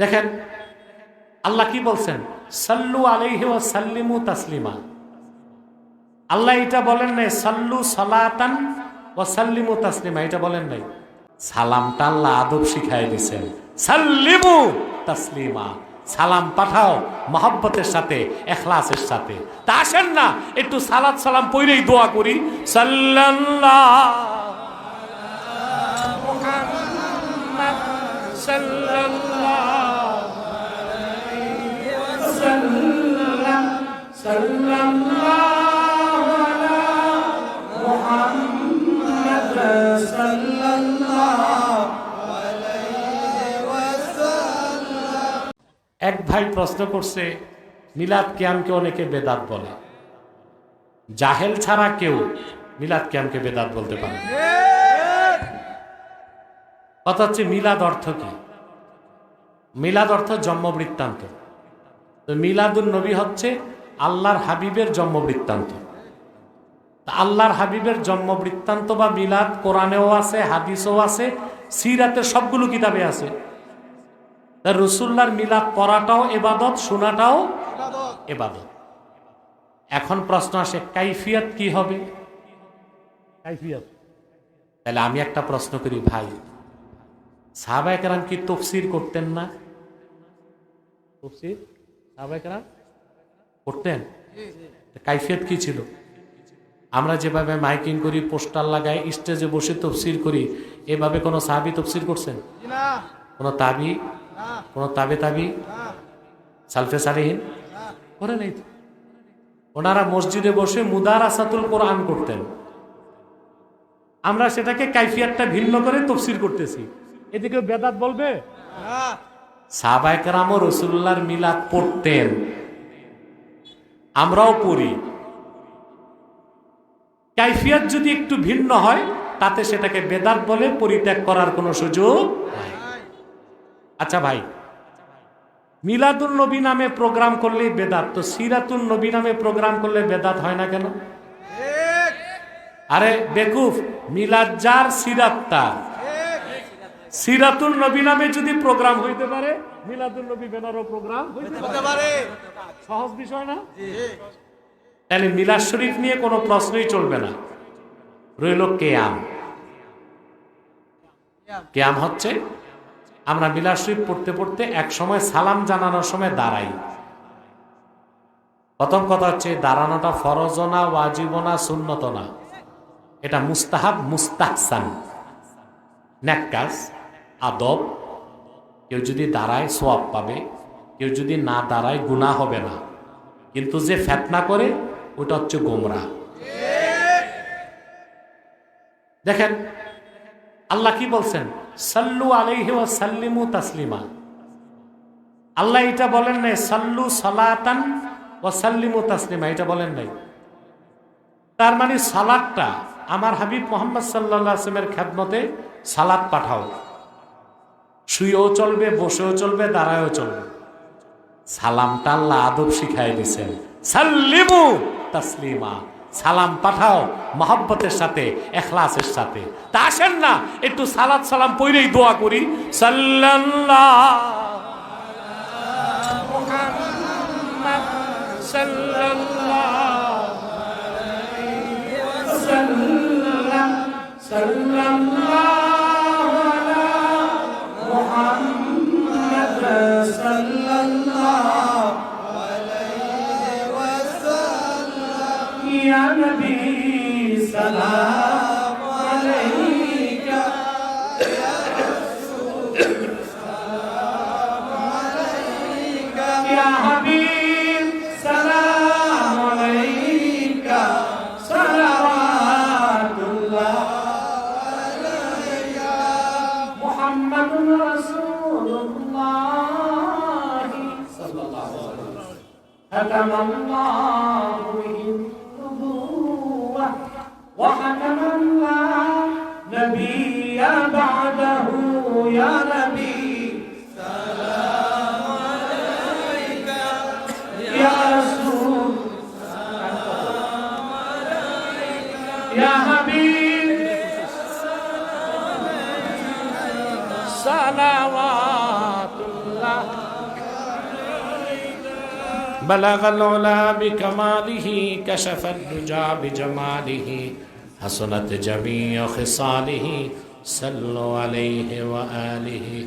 দেখেন, আল্লাহ কি বলছেন? সাল্লু আলাইহি ওয়া সাল্লিমু তাসলিমা। আল্লাহ এটা বলেন নাই, সাল্লু সালাতান ও সাল্লিমু তাসলিমা। এটা বলেন নাই। সালামটা আল্লাহ আদব শিখাই দিছেন সাল্লিমু তাসলিমা। সালাম পাঠাও মহব্বতের সাথে, এখলাসের সাথে। তা আসেন না, একটু সালাত সালাম পইরেই দোয়া করি। সাল্লাল্লাহ সাল্লাল্লাহ। এক ভাই প্রশ্ন করছে, মিলাদ কিয়ামকে অনেকে বেদাত বলে। জাহেল ছাড়া কেউ মিলাদ কিয়ামকে বেদাত বলতে পারে। কথা হচ্ছে মিলাদ অর্থ কি? মিলাদ অর্থ জন্ম বৃত্তান্ত। মিলাদুল নবী হচ্ছে আল্লাহর হাবিবের জন্ম বৃত্তান্ত আল্লাহর হাবিবের জন্ম বৃত্তান্ত বা মিলাদ কোরআনেও আছে হাদিসও আছে সিরাতের সবগুলো কিতাবে আছে। রসুল্লার মিলাদ পড়াটাও এবাদত শোনাটাও এবাদত। এখন প্রশ্ন আসে কাইফিয়াত কি হবে? কাইফিয়াত। তাহলে আমি একটা প্রশ্ন করি ভাই সাহাবায়ে কেরাম কি তফসির করতেন না? তফসির? সাহাবায়ে কেরাম করতেন কাইফিয়াত কি ছিল? আমরা যেভাবে মাইকিং করি পোস্টার লাগাই স্টেজে বসে তফসির করি এভাবে কোনো সাহাবি তফসির করছেন? কোনো তাবি? কোনো তাবে তাবি? সালফে সালিহীন? করে নেই তো। ওনারা মসজিদে বসে মুদার আসাতুল কোরআন করতেন। আমরা সেটাকে কাইফিয়াতটা ভিন্ন করে তফসির করতেছি। এদিকে বেদাত বলবে? সাহাবায়ে কেরামও রসুল্লাহর মিলাদ পড়তেন। আমরাও পড়ি। কাইফিয়াত যদি একটু ভিন্ন হয় তাতে সেটাকে বেদাত বলে পরিত্যাগ করার কোনো সুযোগ আচ্ছা ভাই মিলাদুল নবী নামে প্রোগ্রাম করলেই বেদাত তো সিরাতুল নবী নামে প্রোগ্রাম করলে বেদাত হয় না কেন? আরে বেকুফ মিলাদ যার সিরাত তার সিরাতুল নবী নামে যদি প্রোগ্রাম হইতে পারে মিলাদুল নবী বেনারও প্রোগ্রাম হইতে পারে। সহজ বিষয় না? তাহলে মিলাদ শরীফ নিয়ে কোনো প্রশ্নই চলবে না। রইল কেয়াম। কেয়াম হচ্ছে আমরা মিলাদ শরীফ পড়তে পড়তে এক সময় সালাম জানানোর সময় দাঁড়াই। প্রথম কথা হচ্ছে দাঁড়ানোটা ফরজ না ওয়াজিব না সুন্নত না। এটা মুস্তাহাব মুস্তাহসান। ন্যাক কাজ। আদব, কেউ যদি দাঁড়ায় সোয়াব পাবে, কেউ যদি না দাঁড়ায় গুণা হবে না। কিন্তু যে ফেতনা করে, ওটা হচ্ছে গোমরা। দেখেন, আল্লাহ কি বলছেন? সাল্লু আলাইহি ওয়া সাল্লিমু তাসলিমা। আল্লাহ এটা বলেন নাই, সাল্লু সালাতান ওয়া সাল্লিমু তাসলিমা। এটা বলেন নাই। তার মানে সালাদটা আমার হাবিব মোহাম্মদ সাল্লাহ আসলামের খ্যাতমতে সালাদ পাঠাও। শুয়েও চলবে, বসেও চলবে, দাঁড়ায়ও চলবে। সালামটা আল্লাহ আদব শিখাই দিছেন সাল্লিমু তাসলিমা। সালাম পাঠাও মহব্বতের সাথে, এখলাসের সাথে। তা আসেন না, একটু সালাত সালাম পইরেই দোয়া করি। সাল্লাল্লাহ সাল্লাল্লাহ, সাল্লাল্লাহু। يا نبي سلام عليك. يا حبيب سلام عليك. صلوات الله محمد رسول الله. صلى الله عليه وسلم. ختم الله به. صلوات الله بلغ العلا بكماله كشف الدجى بجماله حصلت جميع خصاله صلوا عليه وآله